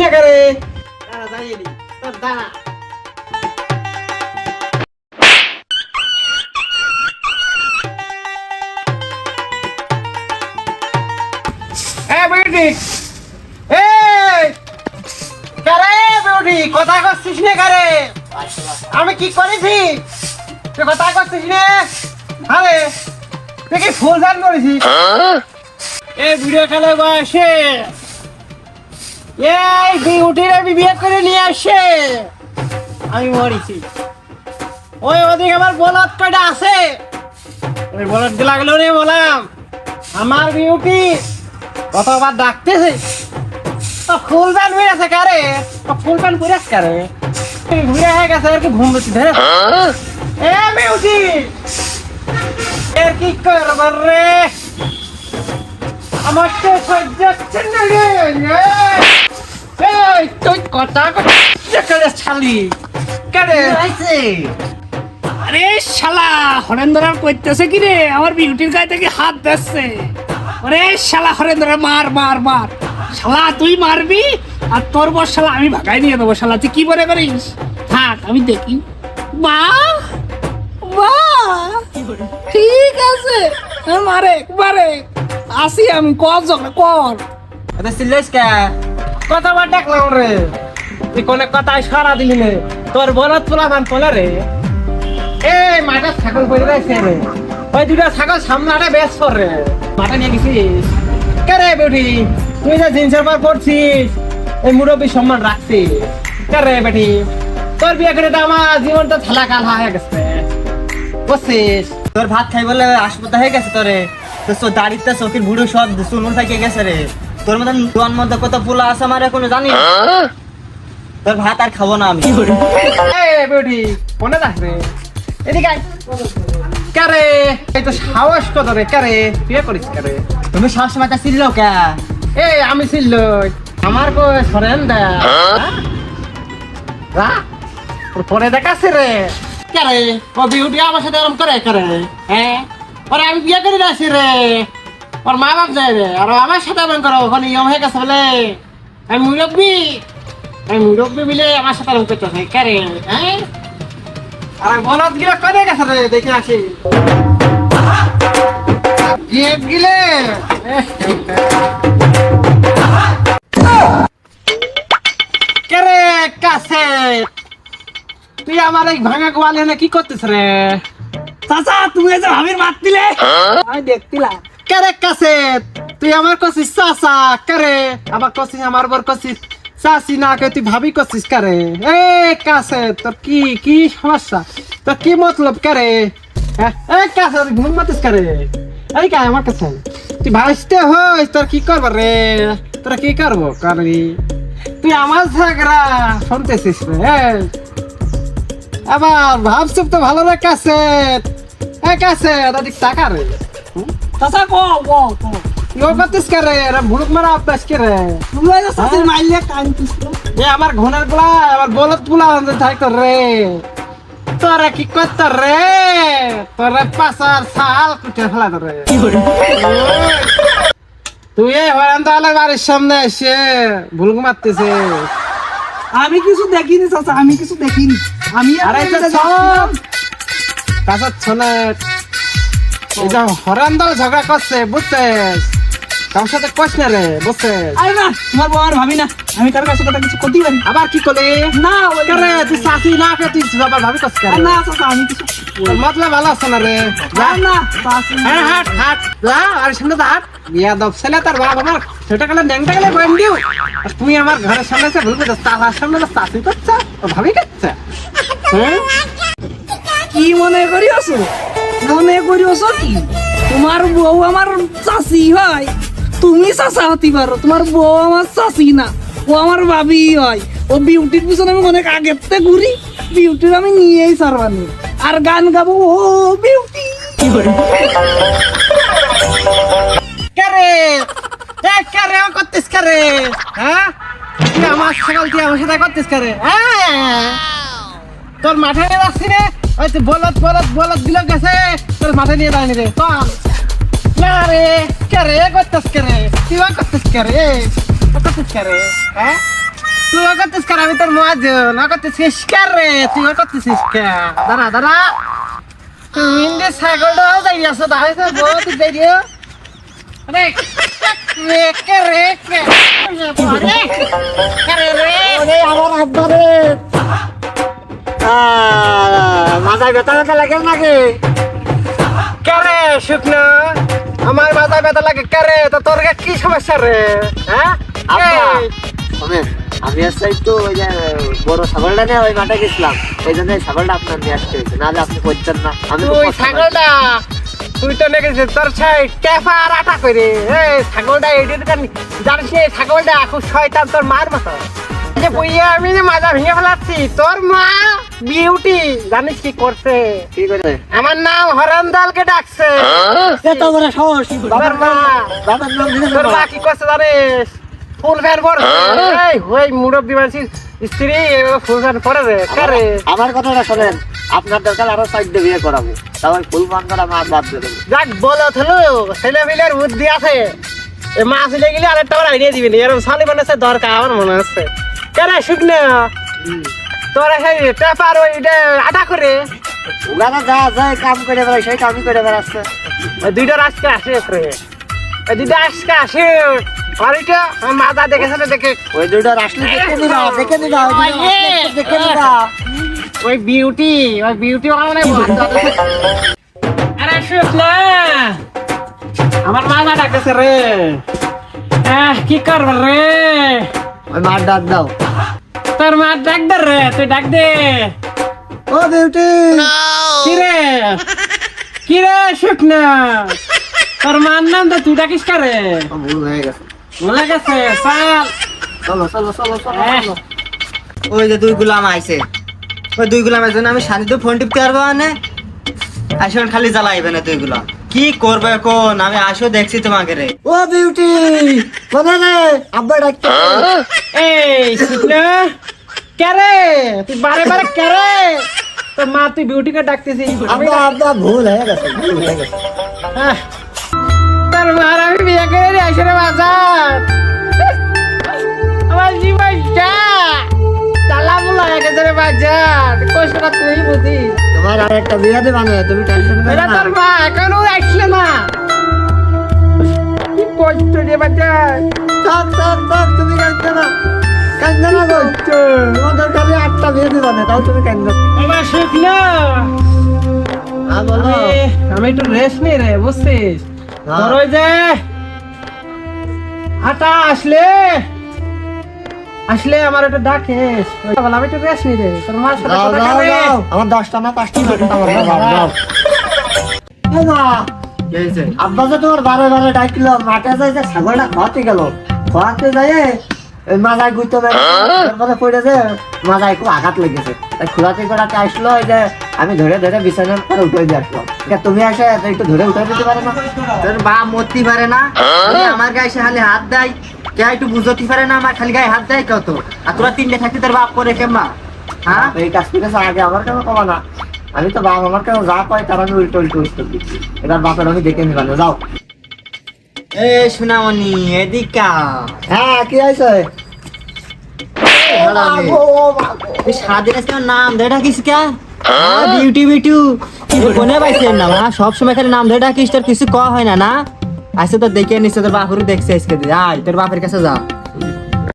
দাঁড়া তোর দাঁড়া। কারে বিউটি কথা করছিস না কারে? আমি কি করেছি? তুই কথা করছিস না? আরে তুই কি ফুল জান করেছিস এই ভিডিও খেলে বসে এই বিউটির বিয়ে করে নিয়ে আসে। আমি মরেছি। ওই ওদিকে আমার বলদ কয়টা আছে? ওই বলদ লাগল রে বললাম, আমার বিউটি কতবার ডাকতেছে? তো ফুল পরে আছে কারে? তো ফুল প্যান্ট আছে কারে? ঘুরে হয়ে গেছে, আর কি ঘুম ধরছি ধরে এ বিউটি এর কি করবার রে? আমার তো সহ্য হচ্ছে না রে এই তুই কথা করে ছালি কারে? আরে শালা হরেন্দ্র কইতেছে কি রে? আমার বিউটির গায়ে থেকে হাত দিচ্ছে। আরে শালা হরেন্দ্র মার মার মার। শালা তুই মারবি আর তোর বর শালা আমি ভাগাই নিয়ে দেবো শালা। তুই কি মনে করিস? থাক আমি দেখি। মা? মা? ঠিক আছে। মারে মারে। আসি আমি কর। ঝগড়া কর সিলেস কে? কতবার ডাকলাম রে। তুই কোনে কথায় সারা দিলি নে? তোর বলত পোলা মান পোলা রে। এই মাঠে ছাগল পড়ে রয়েছে রে। ওই দুটা ছাগল সামনাটা বেশ কর রে। মাঠে নিয়ে গেছিস? কে রে বেটি? তুই যে জিন্সের পর পড়ছিস, এই মুরব্বী সম্মান রাখছিস। কে রে বেটি? তোর বিয়ে করে তো আমার জীবনটা থালা কাল হয়ে গেছে। বুঝছিস তোর ভাত খাই বলে হাসপাতাল হয়ে গেছে তোরে। তোর দাড়িতে চোখের বুড়ো সব সুনুর থেকে গেছে রে। তোর মতন তোর মধ্যে কত পোলা আছে আমার এখনও জানি। তোর ভাত আর খাব না আমি। এই বেটি কোনে যাস এদিকে কারে এই তো সাহস কত রে কারে বিয়ে করিস কারে তুমি সবসময় তা ছিল কে? এই আমি ছিল আমার কো সরেন দা। পরে দেখাচ্ছে রে। কারে ও বিউটি আমার সাথে এরকম করে করে হ্যাঁ? ওরে আমি বিয়ে করে আসি রে। ওর মা বাপ যায় রে। আর আমার সাথে এমন করো ওখানে ইয়ম হয়ে গেছে বলে। আমি মুরব্বী। আমি মুরব্বী মিলে আমার সাথে এরকম করতেছে কারে হ্যাঁ? আর বলদ গিলা করে গেছে রে দেখে আসি। গেট গিলে। কেরে কাছে। তুই আমার এই ভাঙা গোয়ালে কি করতেছ রে? চাচা তুমি যে ভাবির মাত দিলে? আমি দেখতিলাম। কেরে কাছে। তুই আমার কছিস, চাচা কেরে আবার কছিস, আমার বর কছিস। চাচি না কে তুই ভাবি করছিস কারে এ, কাছে, তোর কি কি সমস্যা? তোর কি মতলব কারে? এই কাছে ঘুম মাতিস কারে এই কা, আমার কাছে? তুই ভাইসতে হইস তোর কি করব রে? তোরা কি করব কারি তুই আমার ঝগড়া শুনতেছিস রে আবার ভাবছুক তো ভালো রে, কাছে। এ, কাছে দাদি টাকা রে? চাচা কো কো কো কে রে ভুলুক মারা অভ্যাস কে রে তুমি মাইলে কান্তিস এ আমার ঘনেরগুলা আমার বলতগুলা আনতে থাকতো রে। তোরা কি করত রে? তোরা পাশার সাল কুটে ফেলা রে। তুই এই হরান তাহলে বাড়ির সামনে এসে ভুলুক মারতেছে আমি কিছু দেখিনি চাচা আমি কিছু দেখিনি। আমি আর সব কাছে ছনে যে হরান দল ঝগড়া করছে বুঝছিস? কার সাথে কইস না রে বুঝছিস? আরে না তোমার বউ আর ভাবি না। আমি কার কাছে কথা কিছু করতেই পারি আবার কি করলি না তুই না কে তুই ভাবি আর না চাচা আমি কিছু মতলব ভালো আছে না রে? হ্যাঁ হাট হাট। যা আর সামনে তো হাট বিয়া দব ছেলে তার বাপ আমার ন্যাংটা গেলে বয়ান দিও। আর তুই আমার ঘরের সামনে এসে বলবি তো তার সামনে তো চাষি করছে ভাবি করছে। হ্যাঁ? কি মনে করিওছো মনে করিওছো কি তোমার বউ আমার চাচি হয়। তুমি চাচা হতে পারো, তোমার বউ আমার চাচি না, ও আমার ভাবি হয়। ও বিউটির পিছনে আমি অনেক আগের থেকে ঘুরি বিউটির আমি নিয়েই সারবানি। আর গান গাবো, ও বিউটি করতিস কারে হ্যাঁ? তুই আমার সকাল তুই আমার সাথে করতিস কারে হ্যাঁ? তোর নিয়ে যাচ্ছি রে। ওই তুই বলত বলত বলত দিল গেছে। তোর মাঠে নিয়ে দাঁড়ানি রে। চল। না রে কারে করতিস কারে তুই ও করতিস কারে ও করতিস কারে হ্যাঁ? তুই ও করতেছিস কার আমি তোর মহাজন ও করতেছিস কার রে? তুই করতেছিস কে? দাঁড়া দাঁড়া। তুই ইন্দে ছাগলটা যাই আসো দাঁড়াই তো বউ তুই যাই দিও রে রে, কে রে? কে রে কে রে? রে আমার আব্বা রে। মাথায় ব্যথা ব্যথা লাগে নাকি? কে রে শুকনো আমার মাথা ব্যথা লাগে কে রে তো তোর কি সমস্যা রে? হ্যাঁ? আমি আসলে একটু ওই যে বড় ছাগলটা নিয়ে ওই মাঠে গেছিলাম। ওই জন্য এই ছাগলটা আপনার নিয়ে আসতে হয়েছে নাহলে আপনি করতেন না। আমি পাই। ছাগলটা তুই তো নেগেছিস তোর ছাই টেফা আর আটা করে। এই ছাগলটা এডিট জানিস এই ছাগলটা খুব শয়তান তোর মার মতো। এই যে বইয়া আমি যে মাজা ভেঙে ফেলাচ্ছি তোর মা বিউটি জানিস কি করছে? কি করে? আমার নাম হরণ দালকে ডাকছে। এত বড় সাহস। তোর মা। বাবার নাম তোর মা কি করছে জানিস? ফুল ফ্যান পরে এই ওই মুরব্বী মানুষের স্ত্রী এভাবে ফুল ফ্যান পরে রে। কারে আমার কথাটা শোনেন আপনার দরকার আরও সাইড দিয়ে বিয়ে করাবো। তারপর ফুল পান করা আমার বাদ দেবো। যাক বলো থলো ছেলে মিলের বুদ্ধি আছে। এ মাছ লে গেলে আরেকটা বার আইডিয়া দিবি এরকম সালি বানাচ্ছে দরকার আমার মনে হচ্ছে। কেন শুকনো তোরা সেই পেপার ওইটা আটা করে। ওখানে যা যায় কাম করে বেড়াই সেই কামই করে বেড়াচ্ছে। ওই দুইটা আজকে আসে করে ওই দুইটা আজকে আসে আমার মাথা দেখেছে দেখে। ওই দুটো আসলে দেখে নিবা দেখে নিবা ওই দেখে নিবা। ওই বিউটি ওই বিউটি মানে আরে শুকনো আমার মাথা ডাকতেছে রে। আহ কি করব রে? ওই মার ডাক দাও। তোর মা ডাক দে রে তুই ডাক দে। ও বিউটি। কি রে? কি রে শুকনা? তোর মার নাম তো তুই ডাকিস কারে? ভুল হয়ে গেছে। মনে গেছে চলো চলো চলো চলো চলো। ওই যে দুই গুলাম আইছে। ওই দুই গুলামের জন্য আমি শান্তিতে ফোন টিপতে পারব না? আসলে খালি জ্বালাইবে না দুই গুলাম। কি করবে কোন আমি আসো দেখছি তোমাকে রে। ও বিউটি কোথায় রে? আব্বা ডাকতে এই শুকনা কে রে? তুই বারে বারে কে রে? তোর মা তুই বিউটিকে ডাকতেছিস। আব্বা আব্বা ভুল হয়ে গেছে ভুল হয়ে গেছে। আহ, মার আমি বিয়ে করে নিয়ে আসে রে বাজার। আমার জীবনটা। চালা মুলা গেছে বাজার। কষ্টটা তুই বুঝিস তোমার আর একটা বিয়ে দেবা না তুমি টেনশন করো না। তোর মা এখনও আসলে না। কি কষ্ট রে বাজার। থাক থাক থাক তুমি কাঁদতে না। কাঁদতে না গো। তোমাদের খালি আটটা বিয়ে দিবা না তাও তুমি কাঁদবে আমার হ্যাঁ বলো। আমি- একটু রেস্ট নিই রে বুঝছিস? হ্যাঁ। ওই যে আটা আসলে। আসলে আমার একটু বল, আমি একটু রেস্ট নিই রে তোর মার সাথে কথা আমার দশটা না আমার যাও। আব্বা যে তোমার বারে বারে ডাকলো মাঠে যাই যে ছাগলটা খাওয়াতে গেল। খাওয়াতে যাই মাজায় গুইতে তারপরে পড়ে যে মাজায় খুব আঘাত লেগেছে। তাই খোলাতে করাতে আসলো যে আমি ধরে ধরে বিছানার পরে উঠে দিয়ে তুমি এসে একটু ধরে উঠে দিতে পারো না? তোর বাপ মরতে পারে না। ওই আমার গায়ে সে হাত দেয় কে একটু বুঝতে পারে না আমার খালি গায়ে হাত দেয় কত আর তোরা তিনটে থাকতে তোর বাপ করে কেমা? হ্যাঁ? এই আগে আমার কেন কমা না। আমি তো বাপ আমার কেন যা কয় তার আমি উল্টো উল্টো উত্তর দিচ্ছি। এবার বাপের আমি দেখে যাও। এ সোনামণি এদিকা হ্যাঁ কি আছে নাম ধরে ডাকিস কে? বিউটি বিটু কোনে পাইছেন না সব সময় খালি নাম ধরে ডাকিস তোর কিছু কওয়া হয় না না? আজকে তো দেখে নিচ্ছে তোর বাপুর দেখছে আজকে আয় তোর বাপের কাছে যা